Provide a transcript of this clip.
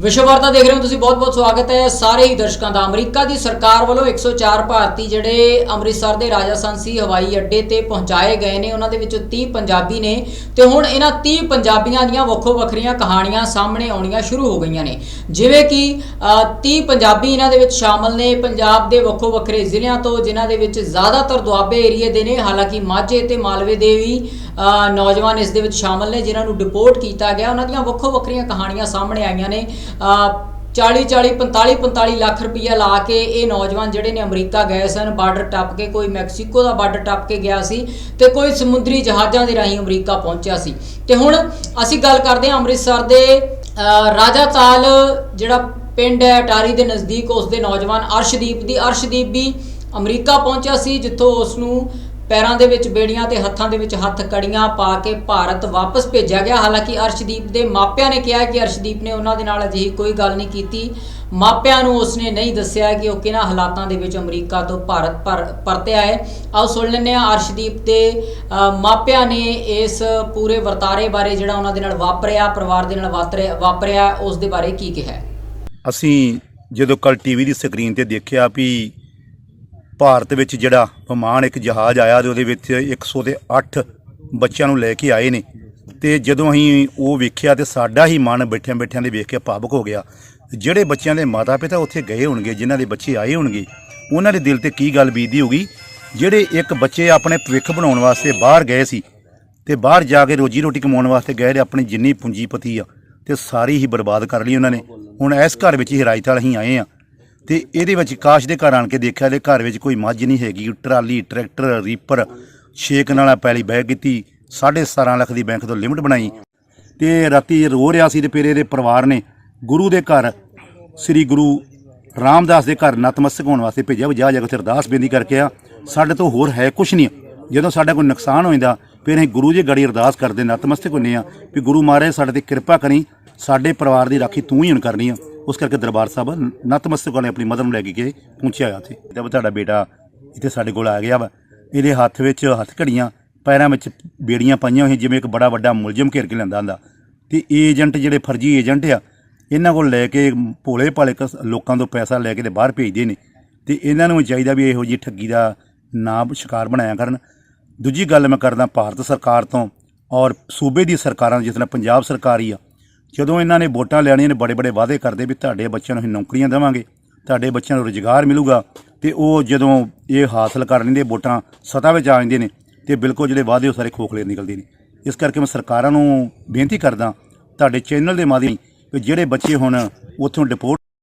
ਵਿਸ਼ਵ ਵਾਰਤਾ ਦੇਖ ਰਹੇ ਹੋ ਤੁਸੀਂ ਬਹੁਤ-ਬਹੁਤ ਸਵਾਗਤ ਹੈ ਸਾਰੇ ਹੀ ਦਰਸ਼ਕਾਂ ਦਾ। ਅਮਰੀਕਾ ਦੀ ਸਰਕਾਰ ਵੱਲੋਂ 104 ਭਾਰਤੀ ਜਿਹੜੇ ਅੰਮ੍ਰਿਤਸਰ ਦੇ ਰਾਜਾ ਸੰਸੀ ਹਵਾਈ ਅੱਡੇ ਤੇ ਪਹੁੰਚਾਏ ਗਏ ਨੇ। ਉਹਨਾਂ ਦੇ ਵਿੱਚੋਂ 30 ਪੰਜਾਬੀ ਨੇ ਤੇ ਹੁਣ ਇਹਨਾਂ 30 ਪੰਜਾਬੀਆਂ ਦੀਆਂ ਵੱਖੋ ਵੱਖਰੀਆਂ ਕਹਾਣੀਆਂ ਸਾਹਮਣੇ ਆਉਣੀਆਂ ਸ਼ੁਰੂ ਹੋ ਗਈਆਂ ਨੇ। ਜਿਵੇਂ ਕਿ ਅ, 30 ਪੰਜਾਬੀ ਇਹਨਾਂ ਦੇ ਵਿੱਚ ਸ਼ਾਮਲ ਨੇ। ਪੰਜਾਬ ਦੇ ਵੱਖੋ ਵੱਖਰੇ ਜ਼ਿਲ੍ਹਿਆਂ ਤੋਂ ਜਿਨ੍ਹਾਂ ਦੇ ਵਿੱਚ ਜ਼ਿਆਦਾਤਰ ਦੁਆਬੇ ਏਰੀਏ ਦੇ ਨੇ। ਹਾਲਾਂਕਿ ਮਾਝੇ ਤੇ ਮਾਲਵੇ ਦੇ ਵੀ ਨੌਜਵਾਨ ਇਸ ਦੇ ਵਿੱਚ ਸ਼ਾਮਲ ਨੇ ਜਿਨ੍ਹਾਂ ਨੂੰ ਡਿਪੋਰਟ ਕੀਤਾ ਗਿਆ। ਉਹਨਾਂ ਦੀਆਂ ਵੱਖੋ ਵੱਖਰੀਆਂ ਕਹਾਣੀਆਂ ਸਾਹਮਣੇ ਆਈਆਂ ਨੇ। 40 40 45 45 ਲੱਖ ਰੁਪਈਆ ਲਾ ਕੇ ਇਹ ਨੌਜਵਾਨ ਜਿਹੜੇ ਨੇ ਅਮਰੀਕਾ ਗਏ ਸਨ ਬਾਰਡਰ ਟੱਪ ਕੇ ਕੋਈ ਮੈਕਸੀਕੋ ਦਾ ਬਾਰਡਰ ਟੱਪ ਕੇ ਗਿਆ ਸੀ ਤੇ ਕੋਈ ਸਮੁੰਦਰੀ ਜਹਾਜ਼ਾਂ ਦੇ ਰਾਹੀਂ ਅਮਰੀਕਾ ਪਹੁੰਚਿਆ ਸੀ। ਤੇ ਹੁਣ ਅਸੀਂ ਗੱਲ ਕਰਦੇ ਹਾਂ ਅੰਮ੍ਰਿਤਸਰ ਦੇ ਅ, ਰਾਜਾ ਤਾਲ ਜਿਹੜਾ ਪਿੰਡ ਹੈ ਅਟਾਰੀ ਦੇ ਨਜ਼ਦੀਕ ਉਸ ਦੇ ਨੌਜਵਾਨ ਅਰਸ਼ਦੀਪ ਦੀ। ਅਰਸ਼ਦੀਪ ਵੀ ਅਮਰੀਕਾ ਪਹੁੰਚਿਆ ਸੀ ਜਿੱਥੋਂ ਉਸ ਨੂੰ ਪੈਰਾਂ ਦੇ ਵਿੱਚ ਬੇੜੀਆਂ ਤੇ ਹੱਥਾਂ ਦੇ ਵਿੱਚ ਹੱਥ ਕੜੀਆਂ ਪਾ ਕੇ ਭਾਰਤ ਵਾਪਸ ਭੇਜਿਆ ਗਿਆ। ਹਾਲਾਂਕਿ ਅਰਸ਼ਦੀਪ ਦੇ ਮਾਪਿਆਂ ਨੇ ਕਿਹਾ ਕਿ ਅਰਸ਼ਦੀਪ ਨੇ ਉਹਨਾਂ ਦੇ ਨਾਲ ਅਜਿਹੀ ਕੋਈ ਗੱਲ ਨਹੀਂ ਕੀਤੀ। ਮਾਪਿਆਂ ਨੂੰ ਉਸਨੇ ਨਹੀਂ ਦੱਸਿਆ ਕਿ ਉਹ ਕਿਹਨਾਂ ਹਾਲਾਤਾਂ ਦੇ ਵਿੱਚ ਅਮਰੀਕਾ ਤੋਂ ਭਾਰਤ ਪਰ ਪਰਤਿਆ ਹੈ ਆਓ ਸੁਣ ਲੈਂਦੇ ਹਾਂ, ਅਰਸ਼ਦੀਪ ਦੇ ਮਾਪਿਆਂ ਨੇ ਇਸ ਪੂਰੇ ਵਰਤਾਰੇ ਬਾਰੇ ਜਿਹੜਾ ਉਹਨਾਂ ਦੇ ਨਾਲ ਵਾਪਰਿਆ, ਪਰਿਵਾਰ ਦੇ ਨਾਲ ਵਾਪਰਿਆ ਵਾਪਰਿਆ, ਉਸ ਦੇ ਬਾਰੇ ਕੀ ਕਿਹਾ ਅਸੀਂ ਜਦੋਂ ਕੱਲ ਟੀਵੀ ਦੀ ਸਕਰੀਨ ਤੇ ਦੇਖਿਆ ਵੀ ਭਾਰਤ ਵਿੱਚ ਜਿਹੜਾ ਵਿਮਾਨ ਇੱਕ ਜਹਾਜ਼ ਆਇਆ ਤੇ ਉਹਦੇ ਵਿੱਚ 108 ਬੱਚਿਆਂ ਨੂੰ ਲੈ ਕੇ ਆਏ ਨੇ। ਤੇ ਜਦੋਂ ਅਸੀਂ ਉਹ ਵੇਖਿਆ ਤੇ ਸਾਡਾ ਹੀ ਮਨ ਬੈਠਿਆਂ ਬੈਠਿਆਂ ਦੇ ਵੇਖ ਕੇ ਭਾਵਕ ਹੋ ਗਿਆ। ਜਿਹੜੇ ਬੱਚਿਆਂ ਦੇ ਮਾਤਾ-ਪਿਤਾ ਉੱਥੇ ਗਏ ਹੋਣਗੇ, ਜਿਨ੍ਹਾਂ ਦੇ ਬੱਚੇ ਆਏ ਹੋਣਗੇ, ਉਹਨਾਂ ਦੇ ਦਿਲ ਤੇ ਕੀ ਗੱਲ ਬੀਤਦੀ ਹੋਗੀ ਜਿਹੜੇ ਇੱਕ ਬੱਚੇ ਆਪਣੇ ਭਵਿੱਖ ਬਣਾਉਣ ਵਾਸਤੇ ਬਾਹਰ ਗਏ ਸੀ ਤੇ ਬਾਹਰ ਜਾ ਕੇ ਰੋਜੀ ਰੋਟੀ ਕਮਾਉਣ ਵਾਸਤੇ ਗਏ ਤੇ ਆਪਣੀ ਜਿੰਨੀ ਪੂੰਜੀਪਤੀ ਆ, ਤੇ ਸਾਰੀ ਹੀ ਬਰਬਾਦ ਕਰ ਲਈ ਉਹਨਾਂ ਨੇ। ਹੁਣ ਇਸ ਘਰ ਵਿੱਚ ਹੀ ਰਾਜਤਾਲ ਅਸੀਂ ਆਏ ਆ। ਤੇ ਇਹਦੇ ਵਿੱਚ ਕਾਸ਼ ਦੇ ਘਰ ਆਣ ਕੇ ਦੇਖਿਆ ਤੇ ਘਰ ਵਿੱਚ ਕੋਈ ਮੱਝ ਨਹੀਂ ਹੈਗੀ। ਟਰਾਲੀ, ਟਰੈਕਟਰ, ਰੀਪਰ, ਛੇਕ ਨਾਲ ਪੈਲੀ ਬਹਿ ਕੀਤੀ। 17.5 ਲੱਖ ਦੀ ਬੈਂਕ ਤੋਂ ਲਿਮਟ ਬਣਾਈ। ਤੇ ਰਾਤੀ ਰੋ ਰਿਹਾ ਸੀ ਤੇ ਫਿਰ ਇਹਦੇ ਪਰਿਵਾਰ ਨੇ ਗੁਰੂ ਦੇ ਘਰ, ਸ੍ਰੀ ਗੁਰੂ ਰਾਮਦਾਸ ਦੇ ਘਰ ਨਤਮਸਤਕ ਹੋਣ ਵਾਸਤੇ ਭੇਜਿਆ। ਵੀ ਜਾ ਜਾ ਕੇ ਅਰਦਾਸ ਬੇਨਤੀ ਕਰਕੇ ਆ। ਸਾਡੇ ਤੋਂ ਹੋਰ ਹੈ ਕੁਛ ਨਹੀਂ। ਜਦੋਂ ਸਾਡਾ ਕੋਈ ਨੁਕਸਾਨ ਹੋ ਜਾਂਦਾ, ਫਿਰ ਅਸੀਂ ਗੁਰੂ ਜੀ ਗੜੀ ਅਰਦਾਸ ਕਰਦੇ ਨਤਮਸਤਕ ਹੁੰਨੇ ਆ। ਵੀ ਗੁਰੂ ਮਹਾਰਾਜ, ਸਾਡੇ ਤੇ ਕਿਰਪਾ ਕਰੀ। ਸਾਡੇ ਪਰਿਵਾਰ ਦੀ ਰਾਖੀ ਤੂੰ ਹੀ ਹੁਣ ਕਰਨੀ ਆ। ਉਸ ਕਰਕੇ ਦਰਬਾਰ ਸਾਹਿਬ ਨਤਮਸਤਕ ਵਾਲੇ ਆਪਣੀ ਮਦਰ ਨੂੰ ਲੈ ਕੇ ਗਏ, ਪਹੁੰਚਿਆ ਹੋਇਆ ਉੱਥੇ ਜਦ ਤੁਹਾਡਾ ਬੇਟਾ ਇੱਥੇ ਸਾਡੇ ਕੋਲ ਆ ਗਿਆ ਵਾ। ਇਹਦੇ ਹੱਥ ਵਿੱਚ ਹੱਥ ਘੜੀਆਂ, ਪੈਰਾਂ ਵਿੱਚ ਬੇੜੀਆਂ ਪਾਈਆਂ ਹੋਈਆਂ, ਜਿਵੇਂ ਇੱਕ ਬੜਾ ਵੱਡਾ ਮੁਲਜ਼ਮ ਘੇਰ ਕੇ ਲੈਂਦਾ ਹੁੰਦਾ। ਤੇ ਏਜੰਟ ਜਿਹੜੇ ਫਰਜ਼ੀ ਏਜੰਟ ਆ, ਇਹਨਾਂ ਕੋਲ ਲੈ ਕੇ ਭੋਲੇ ਭਾਲੇ ਕਸ- ਲੋਕਾਂ ਤੋਂ ਪੈਸਾ ਲੈ ਕੇ ਤੇ ਬਾਹਰ ਭੇਜਦੇ ਨੇ। ਤੇ ਇਹਨਾਂ ਨੂੰ ਵੀ ਚਾਹੀਦਾ ਵੀ ਇਹੋ ਜਿਹੀ ਠੱਗੀ ਦਾ ਨਾ ਸ਼ਿਕਾਰ ਬਣਾਇਆ ਕਰਨ। ਦੂਜੀ ਗੱਲ ਮੈਂ ਕਰਦਾ, ਭਾਰਤ ਸਰਕਾਰ ਤੋਂ ਔਰ ਸੂਬੇ ਦੀ ਸਰਕਾਰਾਂ, ਜਿਸ ਤਰ੍ਹਾਂ ਪੰਜਾਬ ਸਰਕਾਰ ਹੀ ਆ ਜਦੋਂ ਇਹਨਾਂ ਨੇ ਵੋਟਾਂ ਲੈਣੀਆਂ ਨੇ ਬੜੇ ਬੜੇ ਵਾਅਦੇ ਕਰਦੇ ਵੀ ਤੁਹਾਡੇ ਬੱਚਿਆਂ ਨੂੰ ਅਸੀਂ ਨੌਕਰੀਆਂ ਦੇਵਾਂਗੇ, ਤੁਹਾਡੇ ਬੱਚਿਆਂ ਨੂੰ ਰੁਜ਼ਗਾਰ ਮਿਲੂਗਾ ਤੇ ਉਹ ਜਦੋਂ ਇਹ ਹਾਸਲ ਕਰ ਲੈਂਦੇ, ਵੋਟਾਂ ਸਤਾ ਵਿੱਚ ਆ ਜਾਂਦੇ ਨੇ ਤੇ ਬਿਲਕੁਲ ਜਿਹੜੇ ਵਾਅਦੇ ਉਹ ਸਾਰੇ ਖੋਖਲੇ ਨਿਕਲਦੇ ਨੇ। ਇਸ ਕਰਕੇ ਮੈਂ ਸਰਕਾਰਾਂ ਨੂੰ ਬੇਨਤੀ ਕਰਦਾ, ਤੁਹਾਡੇ ਚੈਨਲ ਦੇ ਮਾਧਿਅਮ ਵੀ ਜਿਹੜੇ ਬੱਚੇ ਹੁਣ ਉੱਥੋਂ ਡਿਪੋਰਟ